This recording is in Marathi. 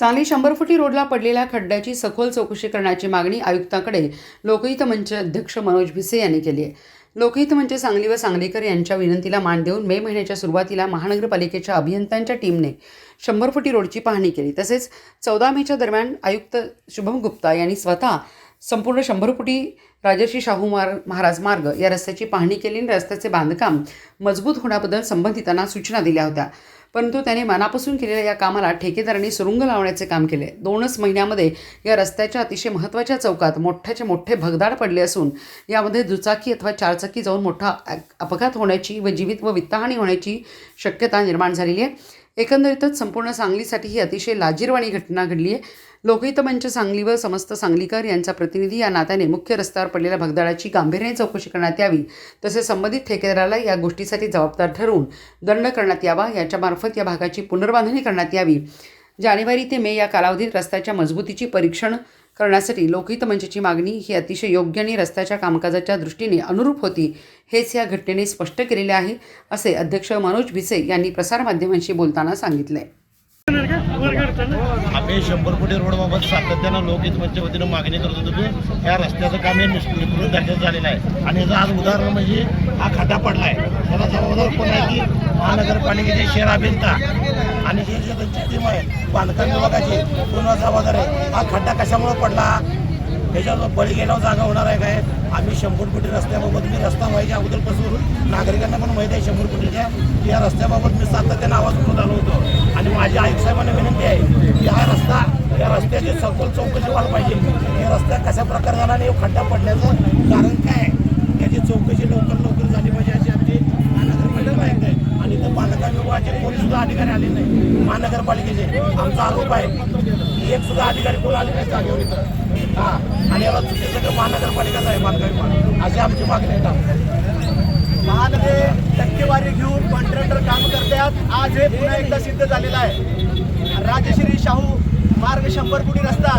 सांगली शंभर फुटी रोडला पडलेल्या खड्ड्याची सखोल चौकशी करण्याची मागणी आयुक्ताकडे लोकहित मंच अध्यक्ष मनोज भिसे यांनी केली आहे. लोकहित मंच सांगली व सांगलीकर यांच्या विनंतीला मान देऊन मे महिन्याच्या सुरुवातीला महानगरपालिकेच्या अभियंत्यांच्या टीमने शंभर फुटी रोडची पाहणी केली. तसेच चौदा मेच्या दरम्यान आयुक्त शुभम गुप्ता यांनी स्वतः संपूर्ण शंभर फुटी राजर्षी शाहू मार महाराज मार्ग या रस्त्याची पाहणी केली आणि रस्त्याचे बांधकाम मजबूत होण्याबद्दल संबंधितांना सूचना दिल्या होत्या. परंतु त्याने मनापासून केलेल्या या कामाला ठेकेदारांनी सुरुंग लावण्याचे काम केले. दोनच महिन्यामध्ये या रस्त्याच्या अतिशय महत्त्वाच्या चौकात मोठ्याचे मोठे भगदाड पडले असून यामध्ये दुचाकी अथवा चारचाकी जाऊन मोठा अपघात होण्याची व जीवित व वित्तहानी होण्याची शक्यता निर्माण झालेली आहे. एकंदरीतच संपूर्ण सांगलीसाठी ही अतिशय लाजीरवाणी घटना घडली आहे. लोकहित मंच सांगली व समस्त सांगलीकर यांचा प्रतिनिधी या नात्याने मुख्य रस्त्यावर पडलेल्या भगदाडाची गांभीर्याने चौकशी करण्यात यावी तसेच संबंधित ठेकेदाराला या गोष्टीसाठी जबाबदार ठरवून दंड करण्यात यावा याच्यामार्फत या भागाची पुनर्बांधणी करण्यात यावी. जानेवारी ते मे या कालावधीत रस्त्याच्या मजबूतीची परीक्षण करण्यासाठी लोकहित मंचाची मागणी ही अतिशय योग्य आणि रस्त्याच्या कामकाजाच्या दृष्टीने अनुरूप होती. हेच या घटनेने स्पष्ट केलेले आहे असे अध्यक्ष मनोज भिसे यांनी प्रसारमाध्यमांशी बोलताना सांगितले. आम्ही शंभर कोटी रोडबाबत सातत्यानं लोकहितमच्या वतीनं मागणी करत होतो की या रस्त्याचं काम हे निष्कृत निकृष्ट झालेलं आहे. आणि याचं आज उदाहरण म्हणजे हा खड्डा पडला आहे त्याला जबाबदार कोण आहे की महानगरपालिकेचे शहर अभियंता आणि हे जे त्यांची टीम आहे बांधकाम विभागाची पूर्ण जबाबदार आहे. हा खड्डा कशामुळे पडला? त्याच्यावर बळी जागा होणार आहे काय? आम्ही शंभर कोटी रस्त्याबाबत मी रस्ता व्हायच्या अगोदरपासून नागरिकांना पण माहीत आहे शंभर कोटीच्या की या रस्त्याबाबत मी सातत्यानं आवाज उठवत आलो होतो. आणि माझ्या आयुक्त विनंती आहे की हा रस्ता या रस्त्याची सखोल चौकशी व्हायला पाहिजे. हे रस्ता कशा प्रकारे झाला आणि खड्डा पडण्याचं कारण काय? आहे? याची चौकशी लवकर लवकर झाली पाहिजे अशी आमची महानगरपालिका माहिती आहे. आणि इथं पालका विभागाचे कोणी सुद्धा अधिकारी आले नाही महानगरपालिकेचे. आमचा आरोप आहे एक सुद्धा अधिकारी कोण आले नाही जागेवर इथं? हा. आणि याला चुकीचं सगळं महानगरपालिकाच आहे बांधकाम विभाग. अशी आमची मागणी आहे. महानगरे टक्केवारी घेऊन कॉन्ट्रॅक्टर काम करतात. आज हे पुन्हा एकदा सिद्ध झालेलं आहे. राजश्री शाहू मार्ग शंभर कोटी रस्ता.